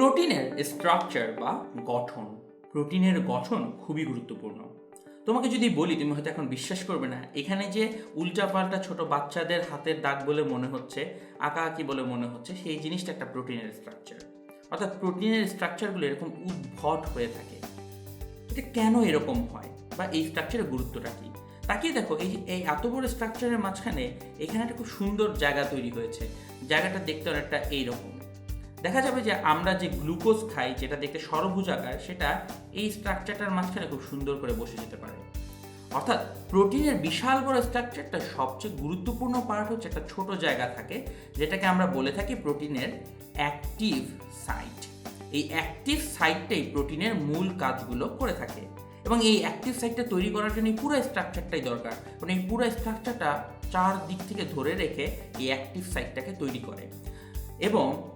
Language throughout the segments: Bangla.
প্রোটিনের স্ট্রাকচার বা গঠন, প্রোটিনের গঠন খুবই গুরুত্বপূর্ণ। তোমাকে যদি বলি, তুমি হয়তো এখন বিশ্বাস করবে না, এখানে যে উল্টাপাল্টা ছোট বাচ্চাদের হাতের দাগ বলে মনে হচ্ছে আঁকা আঁকি বলে মনে হচ্ছে, সেই জিনিসটা একটা প্রোটিনের স্ট্রাকচার অর্থাৎ প্রোটিনের স্ট্রাকচারগুলো এরকম উদ্ভট হয়ে থাকে। এটা কেন এরকম হয়? বা এই স্ট্রাকচারের গুরুত্বটা কী? তাকিয়ে দেখো, এই এই এত বড় স্ট্রাকচারের মাঝখানে এখানে একটা খুব সুন্দর জায়গা তৈরি হয়েছে। জায়গাটা দেখতে অনেকটা এইরকম। দেখা যাবে যে আমরা যে গ্লুকোজ খাই, যেটা দেখতে সরভুজাকার সেটা এই স্ট্রাকচারটার মাঝখানে খুব সুন্দর করে বসে যেতে পারে। অর্থাৎ প্রোটিনের বিশাল বড় স্ট্রাকচারটা সবচেয়ে গুরুত্বপূর্ণ পার্ট হচ্ছে একটা ছোট জায়গা থাকে, যেটাকে আমরা বলে থাকি প্রোটিনের অ্যাক্টিভ সাইট এই অ্যাক্টিভ সাইটটাই প্রোটিনের মূল কাজগুলো করে থাকে। এবং এই অ্যাক্টিভ সাইটটা তৈরি করার জন্য পুরো স্ট্রাকচারটাই দরকার। কারণ এই পুরো স্ট্রাকচারটা চার দিক থেকে ধরে রেখে এই অ্যাক্টিভ সাইটটাকে তৈরি করে। এবং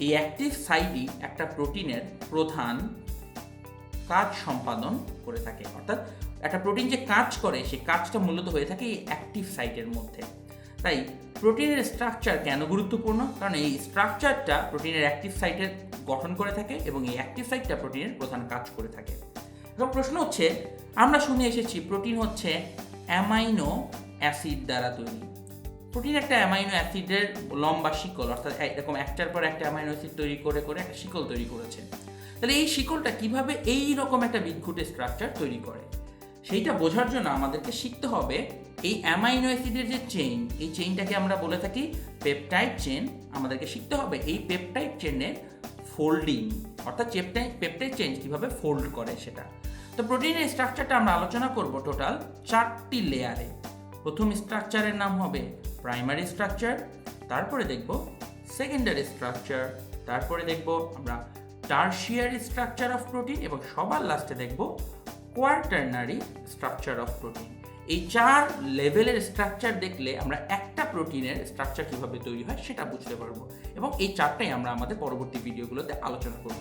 এই অ্যাক্টিভ সাইটই একটা প্রোটিনের প্রধান কাজ সম্পাদন করে থাকে। অর্থাৎ একটা প্রোটিন যে কাজ করে, সেই কাজটা মূলত হয়ে থাকে এই অ্যাক্টিভ সাইটের মধ্যে। তাই প্রোটিনের স্ট্রাকচার কেন গুরুত্বপূর্ণ? কারণ এই স্ট্রাকচারটা প্রোটিনের অ্যাক্টিভ সাইটের গঠন করে থাকে এবং এই অ্যাক্টিভ সাইটটা প্রোটিনের প্রধান কাজ করে থাকে। এবং প্রশ্ন হচ্ছে, আমরা শুনে এসেছি প্রোটিন হচ্ছে অ্যামাইনো অ্যাসিড দ্বারা তৈরি। প্রোটিন একটা অ্যামাইনো অ্যাসিডের লম্বা শিকল, অর্থাৎ এরকম একটার পর একটা অ্যামাইনো অ্যাসিড তৈরি করে করে একটা শিকল তৈরি করেছে। তাহলে এই শিকলটা কীভাবে এই রকম একটা বিদ্যুটে স্ট্রাকচার তৈরি করে? সেইটা বোঝার জন্য আমাদেরকে শিখতে হবে এই অ্যামাইনো অ্যাসিডের যে চেইন এই চেইনটাকে আমরা বলে থাকি পেপটাইড চেন আমাদেরকে শিখতে হবে এই পেপটাইড চেনের ফোল্ডিং অর্থাৎ চেপটাইড পেপটাইড চেন কীভাবে ফোল্ড করে সেটা। তো প্রোটিনের স্ট্রাকচারটা আমরা আলোচনা করব টোটাল চারটি লেয়ারে প্রথম স্ট্রাকচারের নাম হবে প্রাইমারি স্ট্রাকচার তারপরে দেখব সেকেন্ডারি স্ট্রাকচার তারপরে দেখব আমরা টার্সিয়ারি স্ট্রাকচার অফ প্রোটিন এবং সবার লাস্টে দেখব কোয়ার্টারনারি স্ট্রাকচার অফ প্রোটিন এই চার লেভেলের স্ট্রাকচার দেখলে আমরা একটা প্রোটিনের স্ট্রাকচার কীভাবে তৈরি হয় সেটা বুঝতে পারব এবং এই চারটাই আমরা আমাদের পরবর্তী ভিডিওগুলোতে আলোচনা করব।